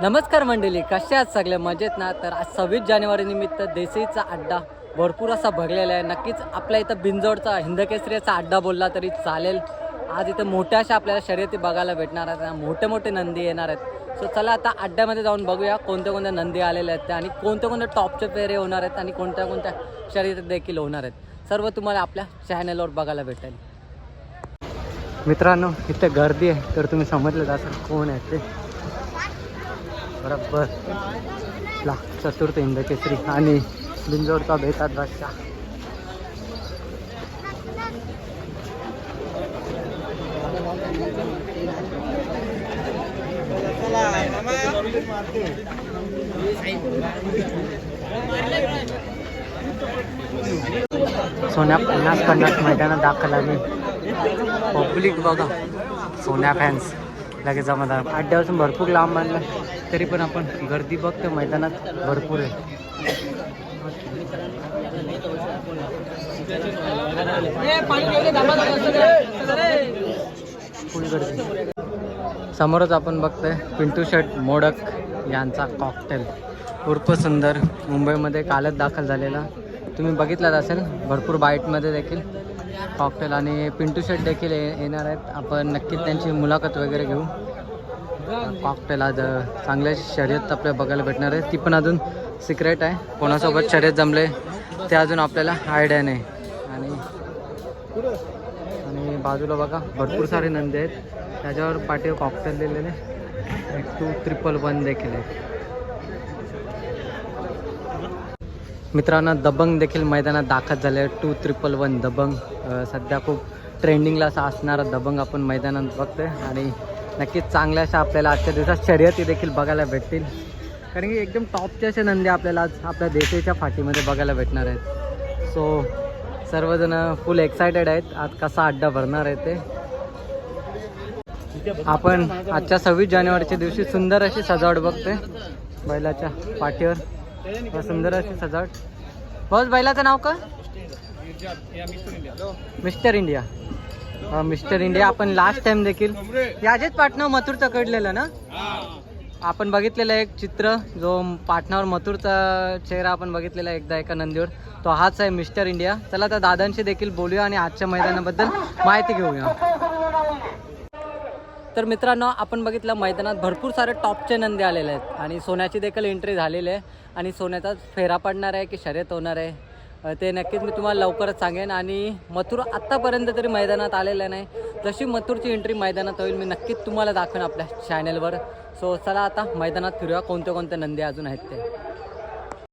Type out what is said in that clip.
नमस्कार मंडळी कशा आहात सगळे? मजेत ना? तर आज सव्वीस जानेवारी निमित्त देसाईचा अड्डा भरपूर असा भरलेला आहे. नक्कीच आपल्या इथं बिंजोडचा हिंदकेसरीचा अड्डा बोलला तरी चालेल. आज इथं मोठ्या अशा आपल्याला शर्यती बघायला भेटणार आहेत. मोठे मोठे नंदी येणार आहेत. सो चला आता अड्ड्यामध्ये जाऊन बघूया कोणत्या कोणत्या नंदी आलेल्या आहेत त्या आणि कोणत्या कोणत्या टॉपचे पेरे होणार आहेत आणि कोणत्या कोणत्या शर्यती देखील होणार आहेत. सर्व तुम्हाला आपल्या चॅनलवर बघायला भेटेल. मित्रांनो इथे गर्दी आहे तर तुम्ही समजलं असेल कोण आहे ते. बरोबर. ला चतुर्थ इंद केसरी आणि बिंजोडचा बेतात बादशाह सोन्या पन्नास पन्नास मैदानात दाखल आणि पब्लिक बघा. सोन्या फॅन्स लगेच जमा आठ दिवस भरपूर लांब बांधलं तरी पण आपण गर्दी बघतो मैदानात भरपूर आहे. फुल गर्दी. समोरच आपण बघतोय पिंटू शर्ट मोडक यांचा कॉकटेल उर्फ सुंदर मुंबईमध्ये कालच दाखल झालेला. तुम्ही बघितलाच असेल भरपूर बाईटमध्ये देखील कॉकटेल आणि पिंटू शर्ट देखील येणार आहेत. आपण नक्कीच त्यांची मुलाखत वगैरे घेऊ. कॉकटेल आज चांगल्या शर्यत आपल्याला बघायला भेटणार आहे. ती पण अजून सिक्रेट आहे. कोणासोबत शर्यत जमले ते अजून आपल्याला आयडिया नाही. आणि आणि बाजूला बघा भरपूर सारे नंदी आहेत. त्याच्यावर पाठीवर कॉकटेल दिलेले. एक टू ट्रिपल वन देखील आहे मित्रांनो दबंग देखील मैदानात दाखल झाले टू ट्रिपल वन दबंग. सध्या खूप ट्रेंडिंगला असा असणारा दबंग आपण मैदानात बघतोय. आणि नक्कीच चांगल्या अशा आपल्याला आजच्या दिवसात शर्यती देखील बघायला भेटतील. कारण की एकदम टॉपचे असे नंदी आपल्याला आज आपल्या देशाच्या फाटीमध्ये बघायला भेटणार आहेत. सो सर्वजण फुल एक्सायटेड आहेत. आज कसा अड्डा भरणार आहे ते. आपण आजच्या सव्वीस जानेवारीच्या दिवशी सुंदर अशी सजावट बघतोय बैलाच्या पाठीवर. सुंदर अशी सजावट. बस बैलाचं नाव का मिस्टर इंडिया. मिस्टर इंडिया आपण लास्ट टाइम देखील याचेच पाटणा मथुर कडलेलं ना? आपण बघितलेलं एक चित्र जो पाटणावर मथुरचा चेहरा आपण बघितलेला एकदा एका नंदीवर. तो हाच आहे मिस्टर इंडिया. चला त्या दादांशी देखील बोलूया आणि आजच्या मैदानाबद्दल माहिती घेऊया. तर मित्रांनो आपण बघितलं मैदानात भरपूर सारे टॉपचे नंदी आलेले आहेत. आणि सोन्याची देखील एंट्री झालेली आहे. आणि सोन्याचा फेरा पडणार आहे की शर्यत होणार आहे? ते नक्कीच मी तुम्हाला लवकरच सांगेन. आणि मथुर आत्तापर्यंत तरी मैदानात आलेलं नाही. जशी मथुरची एंट्री मैदानात होईल मी नक्कीच तुम्हाला दाखवेन आपल्या चॅनलवर सो चला आता मैदानात फिरूया. कोणते कोणते नंदी अजून आहेत ते.